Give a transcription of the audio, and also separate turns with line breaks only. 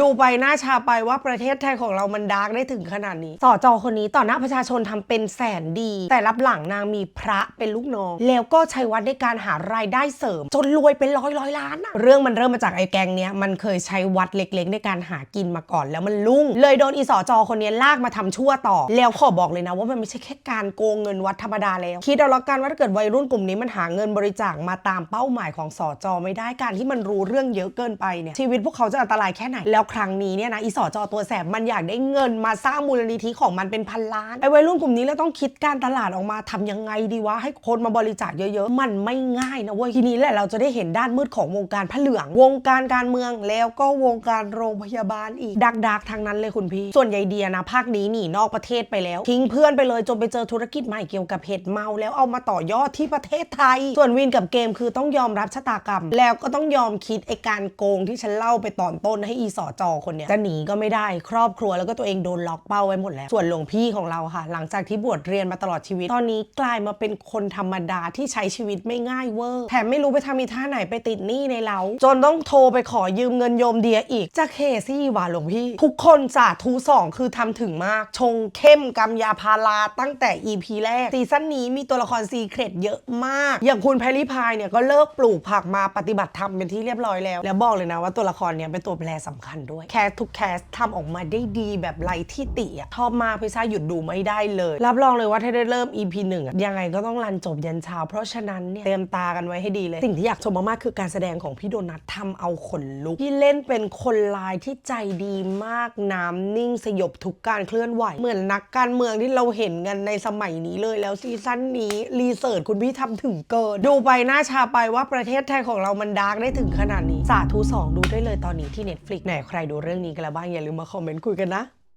ดูไปหน้าชาไปว่าประเทศไทยของเรามันดาร์กได้ถึงขนาดนี้สอจอคนนี้ต่อหน้าประชาชนทำเป็นแสนดี แต่รับหลังนางมีพระเป็นลูกน้อง แล้วก็ใช้วัดในการหารายได้เสริม จนรวยเป็นร้อยร้อยล้านอะเรื่องมันเริ่มมาจากไอ้แกงเนี้ยมันเคยใช้วัดเล็กๆ ในการหากินมาก่อนแล้วมันลุ่ง เลยโดนอีสอจอคนนี้ลากมาทำชั่วต่อ แล้วขอบอกเลยนะว่ามันไม่ใช่แค่การโกงเงินวัดธรรมดาแล้วคิดเอาละกันว่าถ้าเกิดวัยรุ่นกลุ่มนี้มันหาเงินบริจาคมาตามเป้าหมายของสอจอไม่ได้การที่มันรู้เรื่องเยอะเกินไปเนี่ยชีวิตพวกเขาจะอันตรายแค่ไหนแล้วครั้งนี้เนี่ยนะอีสอจอตัวแสบมันอยากได้เงินมาสร้างมูลนิธิของมันเป็นพันล้านไอ้วัยรุ่นกลุ่มนี้แล้วต้องคิดการตลาดออกมาทำยังไงดีวะให้คนมาบริจาคเยอะๆ มันไม่ง่ายนะเว้ยทีนี้แหละเราจะได้เห็นด้านมืดของวงการผ้าเหลือง วงการการเมืองแล้วก็วงการโรงพยาบาลอีกดักดักๆทางนั้นเลยคุณพี่ ส่วนใหญ่เดียนะภาคนี้หนีนอกประเทศไปแล้ว ทิ้งเพื่อนไปเลยจนไปเจอธุรกิจใหม่เกี่ยวกับเห็ดเมาแล้วเอามาต่อยอดที่ประเทศไทย ส่วนวินกับเกมคือต้องยอมรับชะตากรรม แล้วก็ต้องยอมคิดไอการโกงที่ฉันเล่าไปตอนต้นให้อีสอจอคนเนี้ยจะหนีก็ไม่ได้ครอบครัวแล้วก็ตัวเองโดนล็อกเป้าไว้หมดแล้ว ส่วนหลวงพี่ของเราค่ะ หลังจากที่บวชเรียนมาตลอดชีวิต ตอนนี้กลายมาเป็นคนธรรมดาที่ใช้ชีวิตไม่ง่ายเวอร์แถมไม่รู้ไปทำอีท่าไหนไปติดหนี้ในเรา จนต้องโทรไปขอยืมเงินโยมเดียอีกจะเคซี่ว่ะหลวงพี่ ทุกคนสาธุสองคือทำถึงมาก ชงเข้มกำยาพาราตั้งแต่ EP แรกซีซั่นนี้มีตัวละครซีเครตเยอะมาก อย่างคุณแพรรี่พายเนี่ยก็เลิกปลูกผักมาปฏิบัติธรรมเป็นที่เรียบร้อยแล้ว แล้วบอกเลยนะว่าตัวละครเนี่ยเป็นตัวแปรสำคัญด้วย แคสทุกแคสทำออกมาได้ดีแบบไรที่ติอะชอบมากพิซซ่าหยุดดูไม่ได้เลย รับรองเลยว่าถ้าได้เริ่ม EP 1อะยังไงก็ต้องรันจบยันเช้าเพราะฉะนั้นเนี่ยเตรียมตากันไว้ให้ดีเลย สิ่งที่อยากชมมากๆคือการแสดงของพี่โดนัททำเอาขนลุกที่เล่นเป็นคนลายที่ใจดีมากน้ำนิ่งสยบทุกการเคลื่อนไหวเหมือนนักการเมืองที่เราเห็นกันในสมัยนี้เลยแล้วซีซั่นนี้รีเสิร์ชคุณพี่ทำถึงเกินดูไปหน้าชาไปว่าประเทศไทยของเรามันดาร์กได้ถึงขนาดนี้สาธุสองดูได้เลยตอนนี้ที่ Netflix ไหนใครดูเรื่องนี้กันแล้วบ้างอย่าลืมมาคอมเมนต์คุยกันนะ